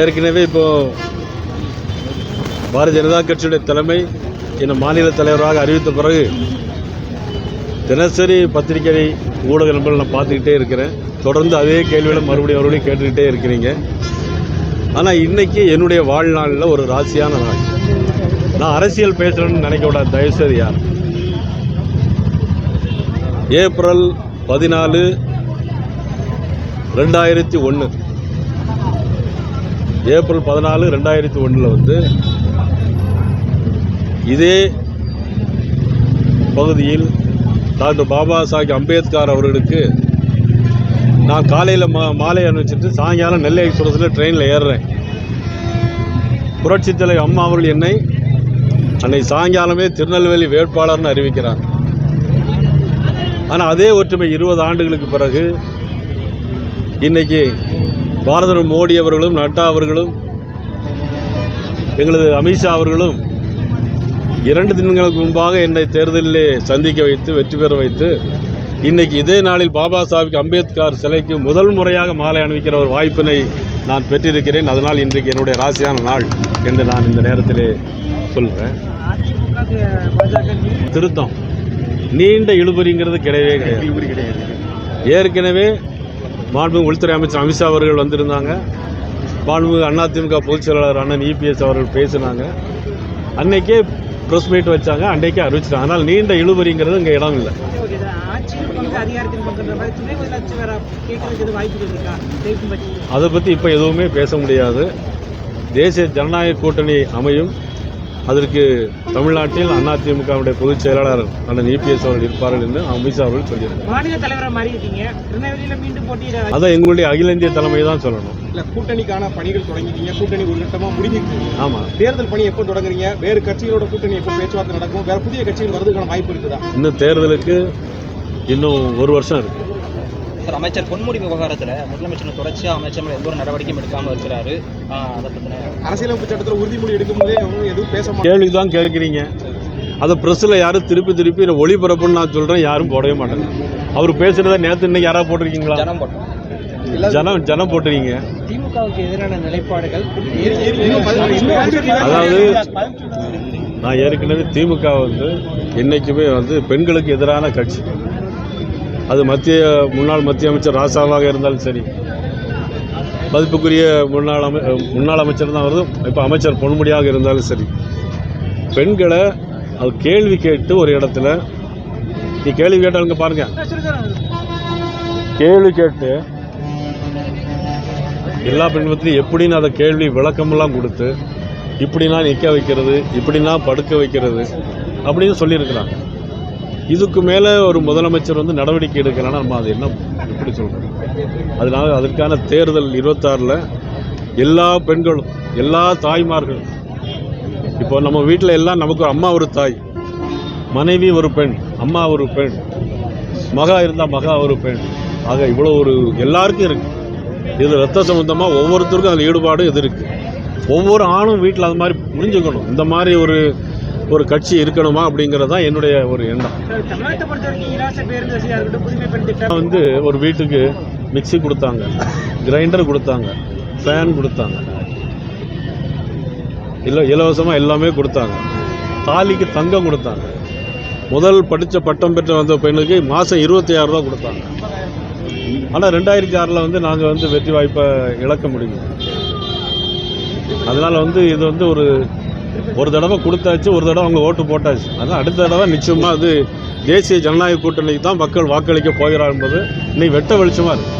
ஏற்கனவே இப்போ பாரதிய ஜனதா கட்சியுடைய தலைமை என்னை மாநில தலைவராக அறிவித்த பிறகு தினசரி பத்திரிகை ஊடக நண்பர்கள் நான் பார்த்துக்கிட்டே இருக்கிறேன். தொடர்ந்து அதே கேள்விகளை மறுபடியும் மறுபடியும் கேட்டுக்கிட்டே இருக்கிறீங்க. ஆனால் இன்றைக்கி என்னுடைய வாழ்நாளில் ஒரு ராசியான நாள். நான் அரசியல் பேசுகிறேன்னு நினைக்கக்கூடாது தயவுசெய்து யார்? ஏப்ரல் பதினாலு ரெண்டாயிரத்தி ஒன்று ஏப்ரல் பதினாலு ரெண்டாயிரத்தி ஒன்றில் வந்து இதே பகுதியில் டாக்டர் பாபா சாஹிப் அம்பேத்கர் அவர்களுக்கு நான் காலையில் மா மாலை அனுப்பிச்சிட்டு சாயங்காலம் நெல்லை எக்ஸ்பிரஸில் ட்ரெயினில் ஏறுறேன். புரட்சித் தலைவர் அம்மா அவர்கள் என்னை அன்னை சாயங்காலமே திருநெல்வேலி வேட்பாளர்னு அறிவிக்கிறார். ஆனால் அதே ஒற்றுமை இருபது ஆண்டுகளுக்கு பிறகு இன்னைக்கு பாரதர் மோடி அவர்களும் நட்டா அவர்களும் எங்களது அமித்ஷா அவர்களும் இரண்டு தினங்களுக்கு முன்பாக என்னை தேர்தலிலே சந்திக்க வைத்து வெற்றி பெற வைத்து இன்னைக்கு இதே நாளில் பாபா சாஹிப் அம்பேத்கர் சிலைக்கு முதல் முறையாக மாலை அணிவிக்கிற ஒரு வாய்ப்பினை நான் பெற்றிருக்கிறேன். அதனால் இன்றைக்கு என்னுடைய ராசியான நாள் என்று நான் இந்த நேரத்திலே சொல்கிறேன் திருத்தம். நீண்ட இழுபறிங்கிறது கிடையவே கிடையாது. ஏற்கனவே மாண்புமிகு உள்துறை அமைச்சர் அமித்ஷா அவர்கள் வந்திருந்தாங்க. மாண்புமிகு அதிமுக பொதுச் செயலாளர் அண்ணன் இபிஎஸ் அவர்கள் பேசினாங்க. அன்னைக்கே ப்ரெஸ் மீட் வச்சாங்க. அன்னைக்கே அறிவிச்சிட்டாங்க. ஆனால் நீண்ட இழுபறிங்கிறது இங்கே இடம் இல்லை. அதை பற்றி இப்போ எதுவுமே பேச முடியாது. தேசிய ஜனநாயக கூட்டணி அமையும். அதற்கு தமிழ்நாட்டில் அதிமுகவுடைய பொதுச் செயலாளர் அண்ணன் இபிஎஸ் அவர்கள் இருப்பார்கள் என்று அமித்ஷா அவர்கள் சொல்லியிருக்காங்க மாநில தலைவராக மாறி இருக்கீங்க திருநெல்வேலியில மீண்டும் போட்டியிட அதை எங்களுடைய அகில இந்திய தலைமை தான் சொல்லணும். இல்ல கூட்டணிக்கான பணிகள் தொடங்கிட்டீங்க. கூட்டணி ஒரு கட்டமா முடிஞ்சிருக்கு ஆமாம் தேர்தல் பணி எப்போ தொடங்குறீங்க? வேறு கட்சிகளோட கூட்டணி எப்போ பேச்சுவார்த்தை நடக்கும்? வேற புதிய கட்சிகள் வரதுக்கான வாய்ப்பு இருக்குதா? இன்னும் தேர்தலுக்கு இன்னும் ஒரு வருஷம் இருக்கு. சார் அமைச்சர் பொன்முடி விவகாரத்தில் முதலமைச்சர் தொடர்ச்சியாக அமைச்சர் எந்த ஒரு நடவடிக்கையும் எடுக்காமல் இருக்கிறாரு. அதை பற்றின அரசியலமைப்பு சட்டத்தில் உறுதிமொழி எடுக்கும்போதே அவங்க எதுவும் பேச கேள்வி தான் கேட்குறீங்க. அதை ப்ரெஸ்ஸில் யாரும் திருப்பி திருப்பி நான் ஒளிபரப்புன்னு நான் சொல்கிறேன் யாரும் போடவே மாட்டாங்க. அவர் பேசுகிறத நேற்று இன்னைக்கு யாராவது போட்டிருக்கீங்களா? ஜனம் போட்டோம். ஜனம் ஜனம் போட்டிருக்கீங்க. திமுகவுக்கு எதிரான நிலைப்பாடுகள் அதாவது நான் ஏற்கனவே திமுக வந்து என்றைக்குமே வந்து பெண்களுக்கு எதிரான கட்சி. அது மத்திய முன்னாள் மத்திய அமைச்சர் ராசாவாக இருந்தாலும் சரி. மதிப்புக்குரிய முன்னாள் அமை முன்னாள் அமைச்சர் தான் வருது இப்போ அமைச்சர் பொன்முடியாக இருந்தாலும் சரி. பெண்களை அது கேள்வி கேட்டு ஒரு இடத்துல நீ கேள்வி கேட்டாலுங்க பாருங்க. கேள்வி கேட்டு எல்லா பெண்மத்திலையும் எப்படின்னு அதை கேள்வி விளக்கமெல்லாம் கொடுத்து இப்படின்னா நிற்க வைக்கிறது இப்படின்னா படுக்க வைக்கிறது அப்படின்னு சொல்லியிருக்கிறாங்க. இதுக்கு மேலே ஒரு முதலமைச்சர் வந்து நடவடிக்கை எடுக்கலைன்னா நம்ம அது என்ன எப்படி சொல்கிறோம் அதனால் அதற்கான தேர்தல் இருபத்தாறில் எல்லா பெண்களும் எல்லா தாய்மார்களும் இப்போ நம்ம வீட்டில் எல்லாம் நமக்கு அம்மா ஒரு தாய் மனைவி ஒரு பெண் அம்மா ஒரு பெண் மகா இருந்தால் மகா ஒரு பெண். ஆக இவ்வளோ ஒரு எல்லாருக்கும் இருக்குது இது ரத்த சம்பந்தமாக ஒவ்வொருத்தருக்கும் அதில் ஈடுபாடு இது இருக்குது ஒவ்வொரு ஆணும் வீட்டில் அது மாதிரி புரிஞ்சுக்கணும். இந்த மாதிரி ஒரு ஒரு கட்சி இருக்கணுமா அப்படிங்கிறது தான் என்னுடைய ஒரு எண்ணம். வந்து ஒரு வீட்டுக்கு மிக்ஸி கொடுத்தாங்க கிரைண்டர் கொடுத்தாங்க ஃபேன் கொடுத்தாங்க. இல்லை இலவசமாக எல்லாமே கொடுத்தாங்க. தாலிக்கு தங்கம் கொடுத்தாங்க. முதல் படித்த பட்டம் பெற்ற வந்த பெண்ணுக்கு மாதம் இருபத்தி ஆறு ரூபா கொடுத்தாங்க. ஆனால் ரெண்டாயிரத்தி ஆறில் வந்து நாங்கள் வந்து வெற்றி வாய்ப்பை இழக்க முடியும் அதனால் வந்து இது வந்து ஒரு ஒரு தடவை கொடுத்தாச்சு ஒரு தடவை அவங்க ஓட்டு போட்டாச்சு. அதனால் அடுத்த தடவை நிச்சயமாக அது தேசிய ஜனநாயக கூட்டணிக்கு தான் மக்கள் வாக்களிக்க போகிறார் என்பது இன்னைக்கு வெட்ட வெளிச்சமாக இருக்கு.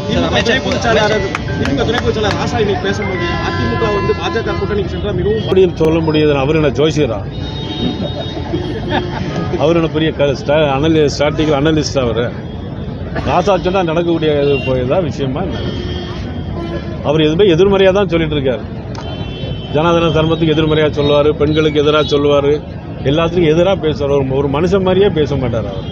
சொல்ல முடியுது. அவர் என்ன ஜோசியரா? அவர் என்ன பெரிய அனலி ஸ்டாட்டிக்கல் அனலிஸ்ட் அவர். ராசாச்சுன்னா நடக்கக்கூடிய இது போயதா விஷயமா? அவர் எதுவுமே எதிர்மறையாக தான் சொல்லிட்டு இருக்காரு. ஜனாதன தர்மத்துக்கு எதிர்மறையாக சொல்லுவார் பெண்களுக்கு எதிராக சொல்லுவார் எல்லாத்துக்கும் எதிராக பேசுவார் ஒரு ஒரு மனுஷன் மாதிரியே பேச மாட்டார் அவர்.